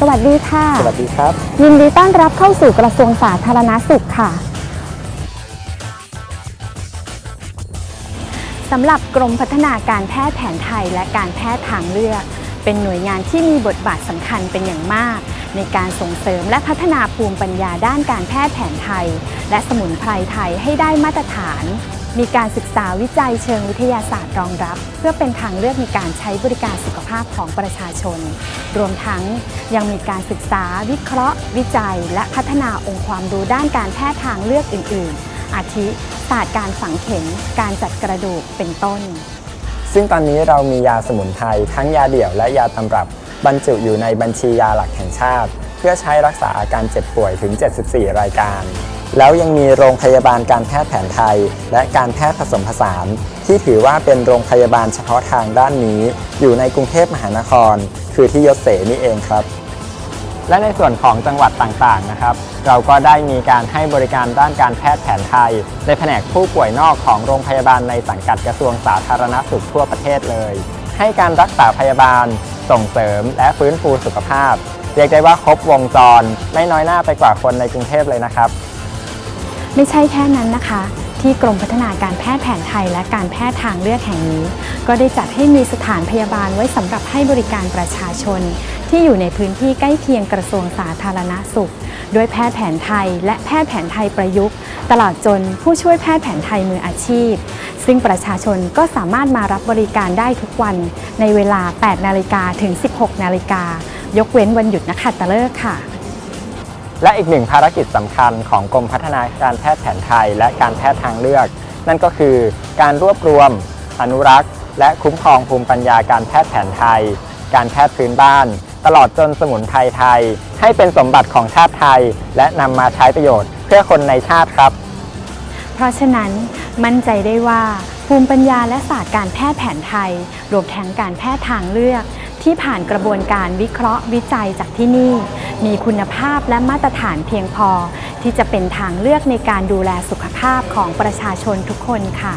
สวัสดีค่ะ สวัสดีครับ ยินดีต้อนรับเข้าสู่กระทรวงสาธารณสุขค่ะสำหรับกรมพัฒนาการแพทย์แผนไทยและการแพทย์ทางเลือก เป็นหน่วยงานที่มีบทบาทสำคัญเป็นอย่างมาก ในการส่งเสริมและพัฒนาภูมิปัญญาด้านการแพทย์แผนไทย และสมุนไพรไทยให้ได้มาตรฐาน มีการศึกษาวิจัยเชิงวิทยาศาสตร์รองรับ เพื่อเป็นทางเลือกในการใช้บริการสุขภาพของประชาชน รวมทั้งยังมีการศึกษาวิเคราะห์ วิจัย และพัฒนาองค์ความรู้ด้านการแพทย์ทางเลือกอื่น ๆ อาทิศาสตร์การฝังเข็มการจัดกระดูกเป็นต้น ซึ่งตอนนี้เรามียาสมุนไพรทั้งยาเดี่ยวและยาตำรับบรรจุอยู่ในบัญชียาหลักแห่งชาติ เพื่อใช้รักษาอาการเจ็บป่วยถึง 74 รายการ แล้วยังมีโรงพยาบาลการแพทย์แผนไทย และการแพทย์ผสมผสาน ที่ถือว่าเป็นโรงพยาบาลเฉพาะทางด้านนี้ อยู่ในกรุงเทพมหานคร คือที่ยศเสนี่เองครับ และในส่วนของจังหวัดต่างๆนะครับ เราก็ได้มีการให้บริการด้านการแพทย์แผนไทย ในแผนกผู้ป่วยนอกของโรงพยาบาลในสังกัดกระทรวงสาธารณสุขทั่วประเทศเลย ให้การรักษาพยาบาล ส่งเสริม และฟื้นฟูสุขภาพ เรียกได้ว่าครบวงจร ไม่น้อยหน้าไปกว่าคนในกรุงเทพเลยนะครับ ไม่ใช่แค่นั้นนะคะ ที่กรมพัฒนาการแพทย์แผนไทยและการแพทย์ทางเลือกแห่งนี้ ก็ได้จัดให้มีสถานพยาบาลไว้สำหรับให้บริการประชาชน ที่อยู่ในพื้นที่ใกล้เคียงกระทรวงสาธารณสุข ด้วยแพทย์แผนไทย และแพทย์แผนไทยประยุกต์ ตลอดจนผู้ช่วยแพทย์แผนไทยมืออาชีพ ซึ่งประชาชนก็สามารถมารับบริการได้ทุกวัน ในเวลา 8 นาฬิกาถึง 16 นาฬิกายกเว้นวันหยุดนักขัตฤกษ์ค่ะ และอีกหนึ่งภารกิจสำคัญของกรมพัฒนาการแพทย์แผนไทย และการแพทย์ทางเลือก นั่นก็คือการรวบรวม อนุรักษ์ และคุ้มครองภูมิปัญญาการแพทย์แผนไทย การแพทย์พื้นบ้าน ตลอดจนสมุนไพรไทย ให้เป็นสมบัติของชาติไทย และนำมาใช้ประโยชน์เพื่อคนในชาติครับ เพราะฉะนั้นมั่นใจได้ว่าภูมิปัญญาและศาสตร์การแพทย์แผนไทย รวมทั้งการแพทย์ทางเลือก ที่ผ่านกระบวนการวิเคราะห์วิจัยจากที่นี่ มีคุณภาพและมาตรฐานเพียงพอ ที่จะเป็นทางเลือกในการดูแลสุขภาพของประชาชนทุกคนค่ะ